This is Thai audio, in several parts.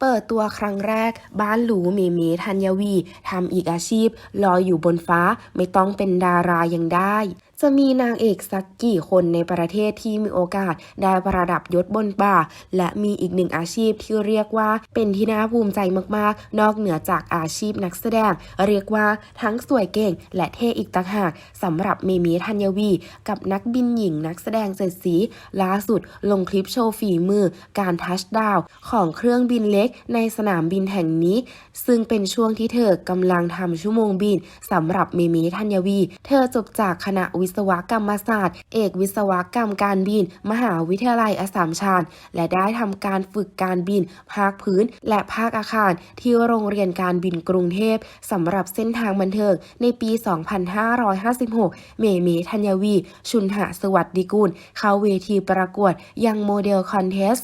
เปิดตัวครั้งแรก บ้านหรูเมเมธัญวีทำอีกอาชีพลอยอยู่บนฟ้าไม่ต้องเป็นดารายังได้ จะมีนางเอกสักกี่คนในประเทศที่มีโอกาสได้ประดับยศบนบ่า และมีอีกหนึ่งอาชีพที่เรียกว่าเป็นที่น่าภูมิใจมากๆ นอกเหนือจากอาชีพนักแสดง เรียกว่าทั้งสวยเก่ง และเท่อีกต่างหากสำหรับเมเมธัญวี กับนักบินหญิงนักแสดงเจ็ดสีล่าสุดลงคลิปโชว์ฝีมือ การทัชดาวของเครื่องบินเล็กในสนามบินแห่งนี้ ซึ่งเป็นช่วงที่เธอกำลังทำชั่วโมงบินสำหรับเมเมธัญวี เธอจบจากคณะวิศวกรรมศาสตร์ เอกวิศวกรรมการบิน มหาวิทยาลัยอสสัมชัญและได้ทำการฝึกการบิน ภาคพื้น และภาคอาคาร ที่โรงเรียนการบินกรุงเทพสำหรับเส้นทางบันเทิงในปี 2556 เมเมธัญวี ชุนหะสวัสดิกุล เข้าเวทีประกวดยังโมเดลคอนเทส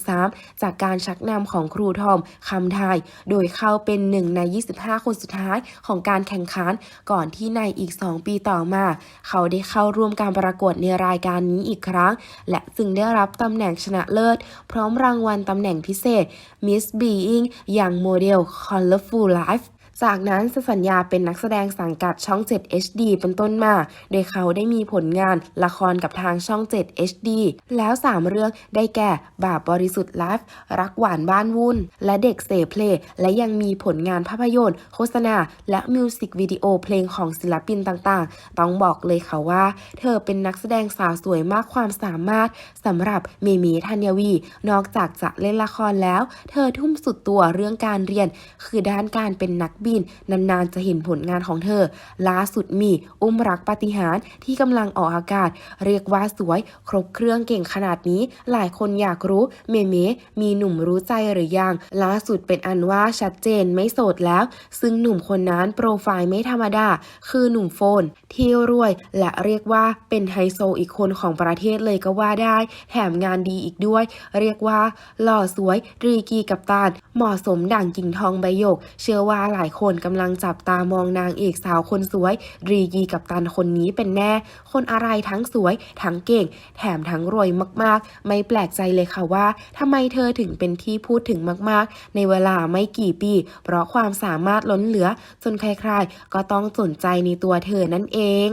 2013 จากการชักนำของครูทอมคำไทย โดยเข้าเป็นหนึ่งใน 25 คนสุดท้ายของการแข่งขัน ก่อนที่ในอีก 2 ปีต่อมา เขาได้เข้าร่วมการประกวดในรายการนี้อีกครั้ง และจึงได้รับตำแหน่งชนะเลิศ พร้อมรางวัลตำแหน่งพิเศษ Miss Being อย่างโมเดล Colorful Life จากนั้นจะสัญญาเป็นนักแสดงสังกัดช่อง 7 HD เป็นต้นมา โดยเขาได้มีผลงานละครกับทางช่อง 7 HD แล้ว 3 เรื่องได้แก่ บาปบริสุทธิ์ไลฟ์รักหวานบ้านวุ่น และเด็กเสเพลงและยังมีผลงานภาพยนตร์ โฆษณา และมิวสิกวิดีโอเพลงของศิลปินต่างๆ ต้องบอกเลยค่ะว่า เธอเป็นนักแสดงสาวสวยมากความสามารถสำหรับเมเมธัญวี นอกจากจะเล่นละครแล้ว เธอทุ่มสุดตัวเรื่องการเรียน คือด้านการเป็นนักบิน นานๆจะเห็นผลงานของเธอ ล่าสุดมี อุ้มรักปาฏิหารย์ที่กำลังออกอากาศ เรียกว่าสวย ครบเครื่องเก่งขนาดนี้ หลายคนอยากรู้เมเมมีหนุ่มรู้ใจหรือยัง ล่าสุดเป็นอันว่าชัดเจนไม่โสดแล้ว ซึ่งหนุ่มคนนั้นโปรไฟล์ไม่ธรรมดา คือหนุ่มโฟน ที่รวย และเรียกว่าเป็นไฮโซอีกคนของประเทศเลยก็ว่าได้ แถมงานดีอีกด้วย เรียกว่า หล่อสวยรีกีกับตาลเหมาะสมดั่งกิ่งทองใบหยก เชื่อว่าหลายคนกำลังจับตามองนางเอกสาวคนสวย รีกีกับตันคนนี้เป็นแน่ คนอะไรทั้งสวย ทั้งเก่ง แถมทั้งรวยมากๆ ไม่แปลกใจเลยค่ะว่าทำไมเธอถึงเป็นที่พูดถึงมากๆ ในเวลาไม่กี่ปี เพราะความสามารถล้นเหลือ จนใครๆ ก็ต้องสนใจในตัวเธอนั่นเอง